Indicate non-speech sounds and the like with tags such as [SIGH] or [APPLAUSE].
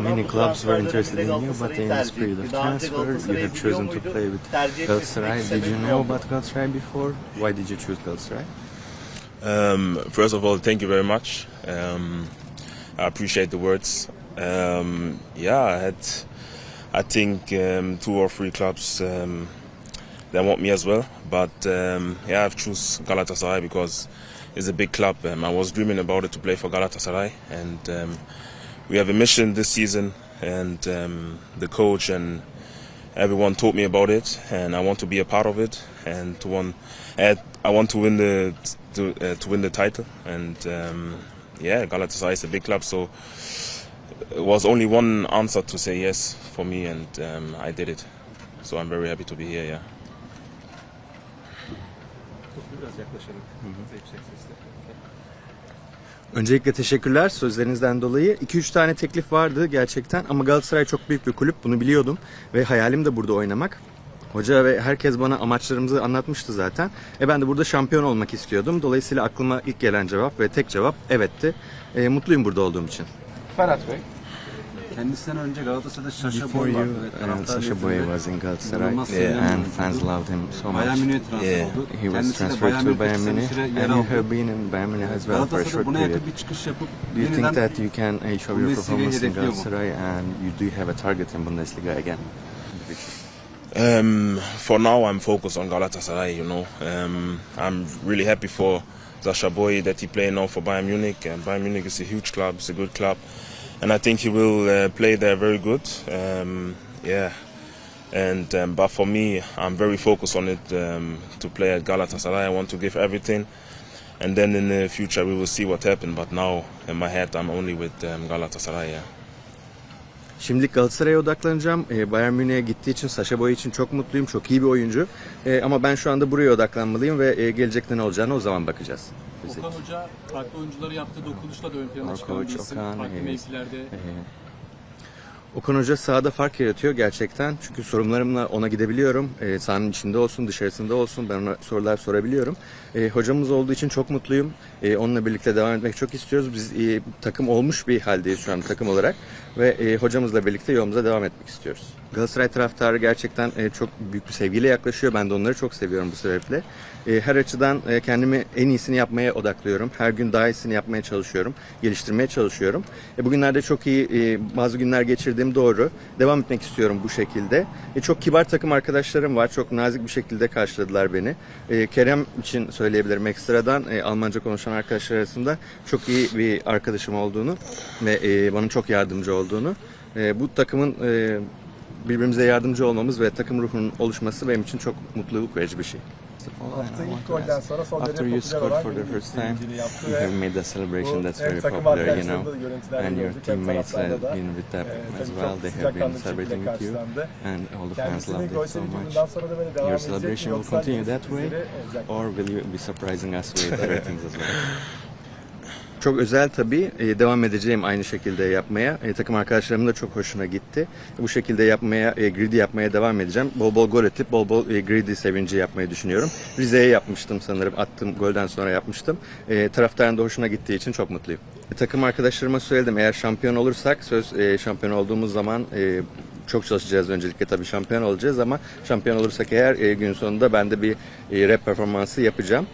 Many clubs were interested in you, but in the etti. of transfer, you have chosen to play with Galatasaray. Did you know about Galatasaray before? Why did you choose Galatasaray? Um, first of all, thank you very much. Um, I appreciate the words. Um, yeah, I had, I think, um, two or three clubs um, that want me as well. But um, yeah, I've choose Galatasaray because it's a big club. Um, I was dreaming about it to play for Galatasaray, and um, we have a mission this season. And um, the coach and everyone told me about it, and I want to be a part of it, and to uh, I want to win the to, uh, to win the title, and um, yeah, Galatasaray is a big club, so it was only one answer to say yes for me, and um, I did it. So I'm very happy to be here. Yeah. Biraz yaklaşalım. Yüksek sesle. Öncelikle teşekkürler sözlerinizden dolayı. 2-3 tane teklif vardı gerçekten ama Galatasaray çok büyük bir kulüp bunu biliyordum ve hayalim de burada oynamak. Hoca ve herkes bana amaçlarımızı anlatmıştı zaten. E ben de burada şampiyon olmak istiyordum. Dolayısıyla aklıma ilk gelen cevap ve tek cevap evetti. E, mutluyum burada olduğum için. Ferhat Bey. Kendisinden önce Galatasaray'da Şaşa Before Boy you, vardı. ve uh, taraftar Sasha Boy nezdinde was in Galatasaray inanılmaz Yeah. sevilen and oyuncuydu. fans loved him so much. Münih'e transfer Yeah. oldu. He was Kendisi de transferred Bayern to Münih'te Bayern kısa bir Munich süre and you aldı. have been in Bayern Munich as well for a Galatasaray'da short buna period. yakın bir çıkış yapıp Do you think yeniden that you can uh, show your Bundesliga'yı performance in hedefliyor mu? Galatasaray and you do have a target in Bundesliga again? Um, for now, I'm focused on Galatasaray. You know, um, I'm really happy for Sasha Boy that he playing now for Bayern Munich. And Bayern Munich is a huge club. It's a good club, and I think he will uh, play there very good. Um, yeah, and um, but for me, I'm very focused on it um, to play at Galatasaray. I want to give everything, and then in the future we will see what happens. But now in my head, I'm only with um, Galatasaray. Yeah. Şimdilik Galatasaray'a odaklanacağım. Ee, Bayern Münih'e gittiği için, Sasha Boy için çok mutluyum. Çok iyi bir oyuncu. Ee, ama ben şu anda buraya odaklanmalıyım ve e, gelecekte ne olacağını o zaman bakacağız. Okan Hoca farklı oyuncuları yaptığı dokunuşla da ön plana çıkan bir isim. Farklı mevkilerde Okan Hoca sahada fark yaratıyor gerçekten. Çünkü sorunlarımla ona gidebiliyorum. Ee, sahanın içinde olsun, dışarısında olsun ben ona sorular sorabiliyorum. Ee, hocamız olduğu için çok mutluyum. Ee, onunla birlikte devam etmek çok istiyoruz. Biz e, takım olmuş bir haldeyiz şu an takım olarak. Ve e, hocamızla birlikte yolumuza devam etmek istiyoruz. Galatasaray taraftarı gerçekten e, çok büyük bir sevgiyle yaklaşıyor. Ben de onları çok seviyorum bu sebeple. E, her açıdan e, kendimi en iyisini yapmaya odaklıyorum. Her gün daha iyisini yapmaya çalışıyorum. Geliştirmeye çalışıyorum. E, bugünlerde çok iyi e, bazı günler geçirdiğim doğru. Devam etmek istiyorum bu şekilde. E, çok kibar takım arkadaşlarım var. Çok nazik bir şekilde karşıladılar beni. E, Kerem için söyleyebilirim ekstradan. E, Almanca konuşan arkadaşlar arasında çok iyi bir arkadaşım olduğunu ve e, bana çok yardımcı olduğunu. E, bu takımın e, birbirimize yardımcı olmamız ve takım ruhunun oluşması benim için çok mutluluk verici bir şey. Attığı ilk golden sonra son derece After you popüler scored olan for the first time, yaptı you ve have made a celebration that's very popular, you know, and your teammates have been with that e, as well. They have been celebrating with you, and all the fans loved it so much. Your celebration will continue that way, or will you be surprising us with other things as well? [LAUGHS] Çok özel tabii. E, devam edeceğim aynı şekilde yapmaya. E, takım arkadaşlarımın da çok hoşuna gitti. Bu şekilde yapmaya, e, greedy yapmaya devam edeceğim. Bol bol gol atıp bol bol e, greedy sevinci yapmayı düşünüyorum. Rize'ye yapmıştım sanırım. Attığım golden sonra yapmıştım. E, taraftarın da hoşuna gittiği için çok mutluyum. E, takım arkadaşlarıma söyledim. Eğer şampiyon olursak söz şampiyon olduğumuz zaman çok çalışacağız öncelikle tabii şampiyon olacağız ama şampiyon olursak eğer e, gün sonunda ben de bir rap performansı yapacağım.